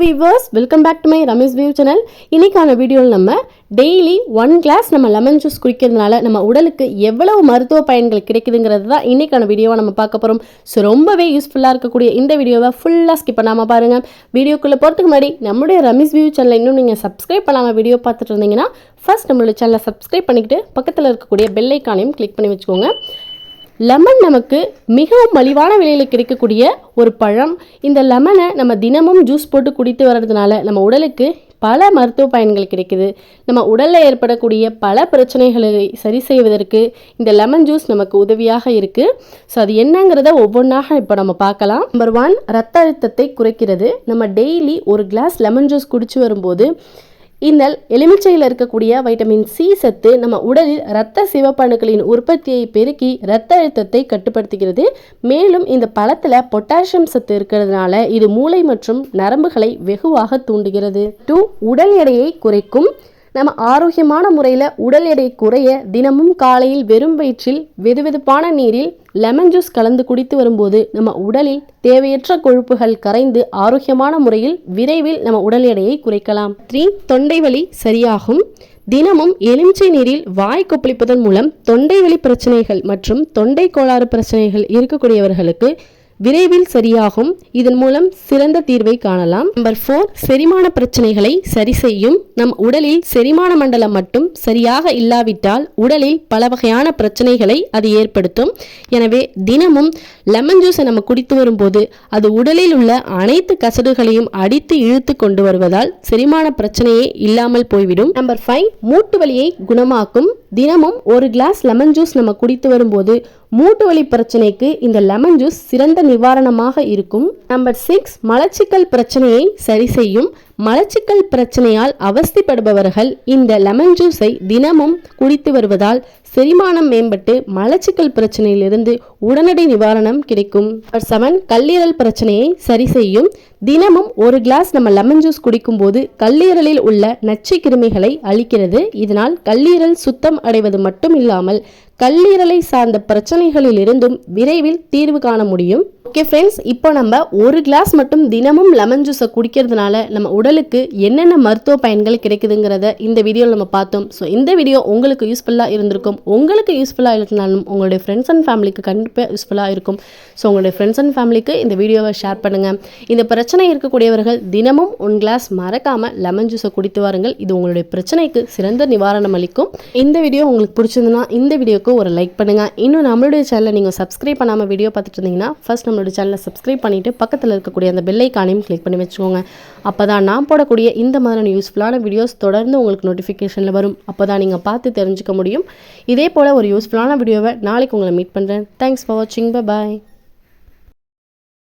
Viewers welcome back to my Ramesh view channel இன்னைக்கான வீடியோவில் நம்ம டெய்லி ஒன் கிளாஸ் நம்ம லெமன் ஜூஸ் குடிக்கிறதுனால நம்ம உடலுக்கு எவ்வளவு மருத்துவ பயன்கள் கிடைக்குதுங்கிறது தான் இன்னைக்கான வீடியோவை நம்ம பார்க்க போகிறோம் ஸோ ரொம்பவே யூஸ்ஃபுல்லாக இருக்கக்கூடிய இந்த வீடியோவை ஃபுல்லாக ஸ்கிப் பண்ணாமல் பாருங்கள் வீடியோக்குள்ளே போகிறதுக்கு முன்னாடி நம்மளுடைய ரமேஷ் வியூ சேனலை இன்னும் நீங்கள் சப்ஸ்கிரைப் பண்ணாமல் வீடியோ பார்த்துட்டு இருந்தீங்கன்னா ஃபர்ஸ்ட் நம்மளோட சேனலை சப்ஸ்கிரைப் பண்ணிக்கிட்டு பக்கத்தில் இருக்கக்கூடிய பெல் ஐக்கானையும் கிளிக் பண்ணி வச்சுக்கோங்க. லெமன் நமக்கு மிகவும் மலிவான விலையில் கிடைக்கக்கூடிய ஒரு பழம். இந்த லெமனை நம்ம தினமும் ஜூஸ் போட்டு குடித்து வர்றதுனால நம்ம உடலுக்கு பல மருத்துவ பயன்கள் கிடைக்குது. நம்ம உடலில் ஏற்படக்கூடிய பல பிரச்சனைகளை சரி செய்வதற்கு இந்த லெமன் ஜூஸ் நமக்கு உதவியாக இருக்குது ஸோ அது என்னங்கிறத ஒவ்வொன்றாக இப்போ நம்ம பார்க்கலாம். நம்பர் ஒன் ரத்த அழுத்தத்தை குறைக்கிறது. நம்ம டெய்லி ஒரு கிளாஸ் லெமன் ஜூஸ் குடிச்சு வரும்போது இந்த எலுமிச்சையில் இருக்கக்கூடிய வைட்டமின் சி சத்து நம்ம உடலில் இரத்த சிவப்பணுக்களின் உற்பத்தியை பெருக்கி இரத்த அழுத்தத்தை கட்டுப்படுத்துகிறது. மேலும் இந்த பழத்தில் பொட்டாசியம் சத்து இருக்கிறதுனால இது மூளை மற்றும் நரம்புகளை வெகுவாக தூண்டுகிறது. டூ உடல் எடையை குறைக்கும். நம்ம ஆரோக்கியமான முறையில் உடல் எடை குறைய தினமும் காலையில் வெறும் வயிற்றில் வெதுவெதுப்பான நீரில் லெமன் ஜூஸ் கலந்து குடித்து வரும்போது நம்ம உடலில் தேவையற்ற கொழுப்புகள் கரைந்து ஆரோக்கியமான முறையில் விரைவில் நம்ம உடல் எடையை குறைக்கலாம். த்ரீ தொண்டை வலி சரியாகும். தினமும் எலுமிச்சை நீரில் வாய் கொப்பளிப்பதன் மூலம் தொண்டை வலி பிரச்சனைகள் மற்றும் தொண்டை கோளாறு பிரச்சனைகள் இருக்கக்கூடியவர்களுக்கு விரைவில் சரியாகும். இதன் மூலம் சிறந்த தீர்வை காணலாம். நம்பர் ஃபோர் செரிமான பிரச்சனைகளை சரி செய்யும். நம் உடலில் செரிமான மண்டலம் மட்டும் சரியாக இல்லாவிட்டால் உடலில் பல வகையான பிரச்சனைகளை அது ஏற்படுத்தும். எனவே தினமும் லெமன் ஜூஸை நம்ம குடித்து வரும்போது அது உடலில் உள்ள அனைத்து கசடுகளையும் அடித்து இழுத்து கொண்டு வருவதால் செரிமான பிரச்சனையே இல்லாமல் போய்விடும். நம்பர் ஃபைவ் மூட்டு வலியை குணமாக்கும். தினமும் ஒரு கிளாஸ் லெமன் ஜூஸ் நம்ம குடித்து வரும்போது மூட்டு வலி பிரச்சனைக்கு இந்த லெமன் ஜூஸ் சிறந்த நிவாரணமாக இருக்கும். நம்பர் சிக்ஸ் மலச்சிக்கல் பிரச்சனையை சரி செய்யும். மலச்சிக்கல் பிரச்சனையால் அவஸ்திப்படுபவர்கள் இந்த லெமன் ஜூஸை தினமும் குடித்து வருவதால் செரிமானம் மேம்பட்டு மலச்சிக்கல் பிரச்சனையிலிருந்து உடனடி நிவாரணம் கிடைக்கும். நம்பர் செவன் கல்லீரல் பிரச்சனையை சரி செய்யும். தினமும் ஒரு கிளாஸ் நம்ம லெமன் ஜூஸ் குடிக்கும்போது கல்லீரலில் உள்ள நச்சு கிருமிகளை அழிக்கிறது. இதனால் கல்லீரல் சுத்தம் அடைவது மட்டும் இல்லாமல் கல்லீரலை சார்ந்த பிரச்சனைகளில் இருந்தும் விரைவில் தீர்வு காண முடியும். ஓகே ஃப்ரெண்ட்ஸ் இப்போ நம்ம ஒரு கிளாஸ் மட்டும் தினமும் லெமன் ஜூஸை குடிக்கிறதுனால நம்ம உடலுக்கு என்னென்ன மருத்துவ பயன்கள் கிடைக்குதுங்கிறத இந்த வீடியோவில் நம்ம பார்த்தோம். ஸோ இந்த வீடியோ உங்களுக்கு யூஸ்ஃபுல்லாக இருந்திருக்கும். உங்களுக்கு யூஸ்ஃபுல்லாக இருந்தாலும் உங்களுடைய ஃப்ரெண்ட்ஸ் அண்ட் ஃபேமிலிக்கு கண்டிப்பாக யூஸ்ஃபுல்லாக இருக்கும். ஸோ உங்களுடைய ஃப்ரெண்ட்ஸ் அண்ட் ஃபேமிலிக்கு இந்த வீடியோவை ஷேர் பண்ணுங்கள் இந்த பிரச்சனை இருக்கக்கூடியவர்கள் தினமும் ஒன் கிளாஸ் மறக்காமல் லெமன் ஜூஸை குடித்து வாருங்கள். இது உங்களுடைய பிரச்சனைக்கு சிறந்த நிவாரணம் அளிக்கும். இந்த வீடியோ உங்களுக்கு பிடிச்சிருந்ததுன்னா இந்த வீடியோக்கு ஒரு லைக் பண்ணுங்கள் இன்னும் நம்மளுடைய சேனலை நீங்கள் சப்ஸ்கிரைப் பண்ணாமல் வீடியோ பார்த்துட்டு இருந்தீங்கன்னா ஃபர்ஸ்ட் நம்மளோட சேனலை சப்ஸ்கிரைப் பண்ணிவிட்டு பக்கத்தில் இருக்கக்கூடிய அந்த பெல்லைக்கானையும் கிளிக் பண்ணி வச்சுக்கோங்க. அப்போ தான் நான் போடக்கூடிய இந்த மாதிரியான யூஸ்ஃபுல்லான வீடியோஸ் தொடர்ந்து உங்களுக்கு நோட்டிஃபிகேஷனில் வரும். அப்போ தான் நீங்கள் பார்த்து தெரிஞ்சுக்க முடியும். இதே போல் ஒரு யூஸ்ஃபுல்லான வீடியோவை நாளைக்கு உங்களை மீட் பண்ணுறேன் தேங்க்ஸ் ஃபார் வாட்சிங் பாய்